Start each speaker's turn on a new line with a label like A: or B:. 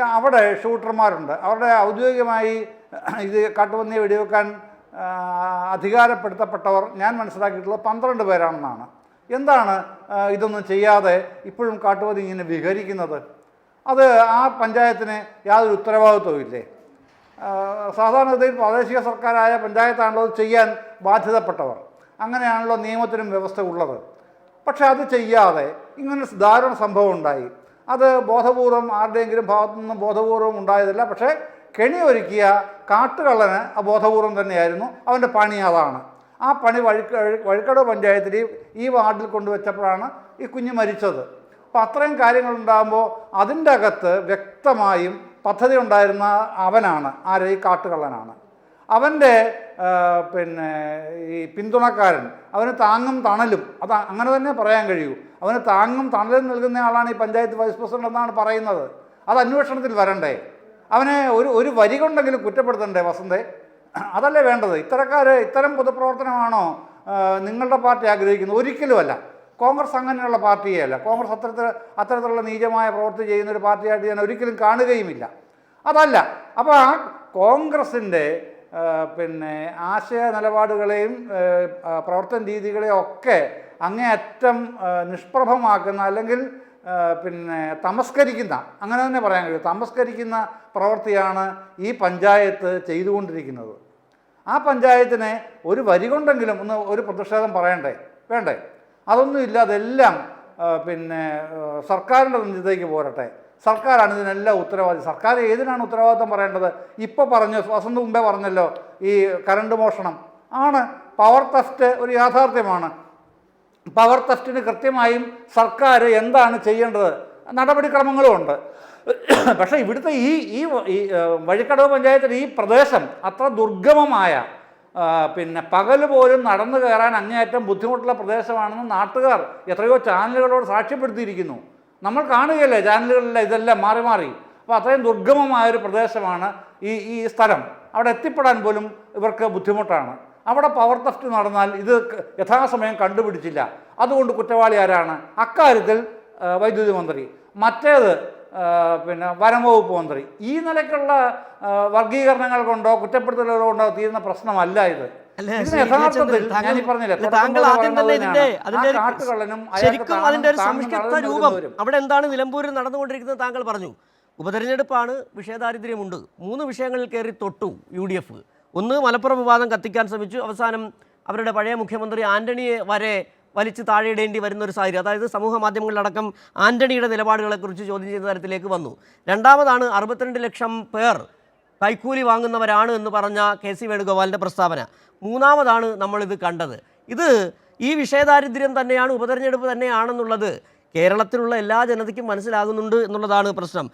A: അവിടെ ഷൂട്ടർമാരുണ്ട്. അവരുടെ ഔദ്യോഗികമായി ഇത് കാട്ടുപന്നിയെ വെടിവെക്കാൻ അധികാരപ്പെടുത്തപ്പെട്ടവർ ഞാൻ മനസ്സിലാക്കിയിട്ടുള്ളത് പന്ത്രണ്ട് പേരാണെന്നാണ്. എന്താണ് ഇതൊന്നും ചെയ്യാതെ ഇപ്പോഴും കാട്ടുപന്നി ഇങ്ങനെ വിഹരിക്കുന്നത്? അത് ആ പഞ്ചായത്തിന് യാതൊരു ഉത്തരവാദിത്വവും ഇല്ലേ? സാധാരണ സാധാരണഗതിയിൽ പ്രാദേശിക സർക്കാരായ പഞ്ചായത്താണല്ലോ ചെയ്യാൻ ബാധ്യതപ്പെട്ടവർ. അങ്ങനെയാണല്ലോ നിയമത്തിനും വ്യവസ്ഥ ഉള്ളത്. പക്ഷേ അത് ചെയ്യാതെ ഇങ്ങനെ ദാരുണ സംഭവം ഉണ്ടായി. അത് ബോധപൂർവം ആരുടെയെങ്കിലും ഭാഗത്തു നിന്നും ബോധപൂർവം ഉണ്ടായതല്ല. പക്ഷേ കെണി ഒരുക്കിയ കാട്ടുകള്ളന് ബോധപൂർവം തന്നെയായിരുന്നു. അവന്റെ പണി അതാണ്. ആ പണി വഴിക്ക വഴിക്കട പഞ്ചായത്തിൽ ഈ- വാർഡിൽ കൊണ്ടുവച്ചപ്പോഴാണ് ഈ കുഞ്ഞ് മരിച്ചത്. അപ്പോൾ അത്രയും കാര്യങ്ങളുണ്ടാകുമ്പോൾ അതിന്റെ അകത്ത് വ്യക്തമായും പദ്ധതി ഉണ്ടായിരുന്ന അവനാണ് ആരെ ഈ കാട്ടുകള്ളനാണ്. അവന്റെ പിന്നെ ഈ പിന്തുണക്കാരൻ അവന് താങ്ങും തണലും അത് അങ്ങനെ തന്നെ പറയാൻ കഴിയൂ. അവന് താങ്ങും തണലും നൽകുന്ന ആളാണ് ഈ പഞ്ചായത്ത് വൈസ് പ്രസിഡന്റ് എന്നാണ് പറയുന്നത്. അത് അന്വേഷണത്തിൽ വരണ്ടേ? അവനെ ഒരു ഒരു വരി കൊണ്ടെങ്കിലും കുറ്റപ്പെടുത്തണ്ടേ വസന്തേ? അതല്ലേ വേണ്ടത്? ഇത്തരക്കാർ ഇത്തരം പൊതുപ്രവർത്തനമാണോ നിങ്ങളുടെ പാർട്ടി ആഗ്രഹിക്കുന്നത്? ഒരിക്കലുമല്ല. കോൺഗ്രസ് അങ്ങനെയുള്ള പാർട്ടിയല്ല കോൺഗ്രസ് അത്തരത്തിൽ അത്തരത്തിലുള്ള നീചമായ പ്രവൃത്തി ചെയ്യുന്ന ഒരു പാർട്ടിയായിട്ട് ഞാൻ ഒരിക്കലും കാണുകയുമില്ല. അതല്ല. അപ്പോൾ ആ കോൺഗ്രസിന്റെ പിന്നെ ആശയ നിലപാടുകളെയും പ്രവർത്തന രീതികളെയും ഒക്കെ അങ്ങേയറ്റം നിഷ്പ്രഭമാക്കുന്ന അല്ലെങ്കിൽ പിന്നെ തമസ്കരിക്കുന്ന അങ്ങനെ തന്നെ പറയാൻ കഴിയും. തമസ്കരിക്കുന്ന പ്രവൃത്തിയാണ് ഈ പഞ്ചായത്ത് ചെയ്തുകൊണ്ടിരിക്കുന്നത്. ആ പഞ്ചായത്തിനെ ഒരു വരി കൊണ്ടെങ്കിലും ഒന്ന് ഒരു പ്രതിഷേധം പറയണ്ടേ? വേണ്ടേ? അതൊന്നുമില്ല അതെല്ലാം പിന്നെ സർക്കാരിന്റെ നെഞ്ചത്തേക്ക് പോരട്ടെ? സർക്കാരാണ് ഇതിനെല്ലാം ഉത്തരവാദി. സർക്കാർ ഏതിനാണ് ഉത്തരവാദിത്വം പറയേണ്ടത്? ഇപ്പോൾ പറഞ്ഞു വസന്ത് മുമ്പേ പറഞ്ഞല്ലോ ഈ കറണ്ട് മോഷണം. ആണ്. പവർ തെസ്റ്റ് ഒരു യാഥാർത്ഥ്യമാണ്. പവർ തെസ്റ്റിന് കൃത്യമായും സർക്കാർ എന്താണ് ചെയ്യേണ്ടത്? നടപടിക്രമങ്ങളും ഉണ്ട്. പക്ഷേ ഇവിടുത്തെ ഈ ഈ വഴിക്കടവ് പഞ്ചായത്തിൽ ഈ പ്രദേശം അത്ര ദുർഗമമായ പിന്നെ പകൽ പോലും നടന്നു കയറാൻ അങ്ങേയറ്റം ബുദ്ധിമുട്ടുള്ള പ്രദേശമാണെന്ന് നാട്ടുകാർ എത്രയോ ചാനലുകളോട് സാക്ഷ്യപ്പെടുത്തിയിരിക്കുന്നു. നമ്മൾ കാണുകയല്ലേ ചാനലുകളിലെ ഇതെല്ലാം മാറി മാറി. അപ്പോൾ അത്രയും ദുർഗമമായൊരു പ്രദേശമാണ് ഈ ഈ സ്ഥലം. അവിടെ എത്തിപ്പെടാൻ പോലും ഇവർക്ക് ബുദ്ധിമുട്ടാണ്. അവിടെ പവർ തെഫ്റ്റ് നടന്നാൽ ഇത് യഥാസമയം കണ്ടുപിടിച്ചില്ല. അതുകൊണ്ട് കുറ്റവാളി ആരാണ്? അക്കാര്യത്തിൽ വൈദ്യുതി മന്ത്രി. മറ്റേത് പിന്നെ വനംവകുപ്പ് മന്ത്രി. ഈ നിലയ്ക്കുള്ള വർഗീകരണങ്ങൾ കൊണ്ടോ കുറ്റപ്പെടുത്തലുകൾ കൊണ്ടോ തീരുന്ന പ്രശ്നമല്ല ഇത്.
B: താങ്കൾ- ആദ്യം തന്നെ ഇതിന്റെ. അതിന്റെ ശരിക്കും അതിന്റെ ഒരു സംസ്കൃത രൂപം. അവിടെ എന്താണ് നിലമ്പൂരിൽ നടന്നുകൊണ്ടിരിക്കുന്നത് താങ്കൾ പറഞ്ഞു. ഉപതെരഞ്ഞെടുപ്പാണ് വിഷയദാരിദ്ര്യമുണ്ട്. മൂന്ന് വിഷയങ്ങളിൽ കയറി തൊട്ടു യു ഡി എഫ്. ഒന്ന് മലപ്പുറം വിവാദം കത്തിക്കാൻ ശ്രമിച്ചു. അവസാനം അവരുടെ പഴയ മുഖ്യമന്ത്രി ആന്റണിയെ വരെ വലിച്ചു താഴെയിടേണ്ടി വരുന്ന ഒരു സാഹചര്യം. അതായത് സമൂഹ മാധ്യമങ്ങളിലടക്കം ആന്റണിയുടെ നിലപാടുകളെക്കുറിച്ച് ചോദ്യം ചെയ്യുന്ന തരത്തിലേക്ക് വന്നു. രണ്ടാമതാണ് അറുപത്തിരണ്ട് ലക്ഷം പേർ കൈക്കൂലി വാങ്ങുന്നവരാണ് എന്ന് പറഞ്ഞ കെ സി വേണുഗോപാലിന്റെ പ്രസ്താവന. മൂന്നാമതാണ് നമ്മളിത് കണ്ടത്. ഇത് ഈ വിഷയദാരിദ്ര്യം തന്നെയാണ് ഉപതെരഞ്ഞെടുപ്പ് തന്നെയാണെന്നുള്ളത് കേരളത്തിലുള്ള എല്ലാ ജനതയ്ക്കും മനസ്സിലാകുന്നുണ്ട് എന്നുള്ളതാണ് പ്രശ്നം.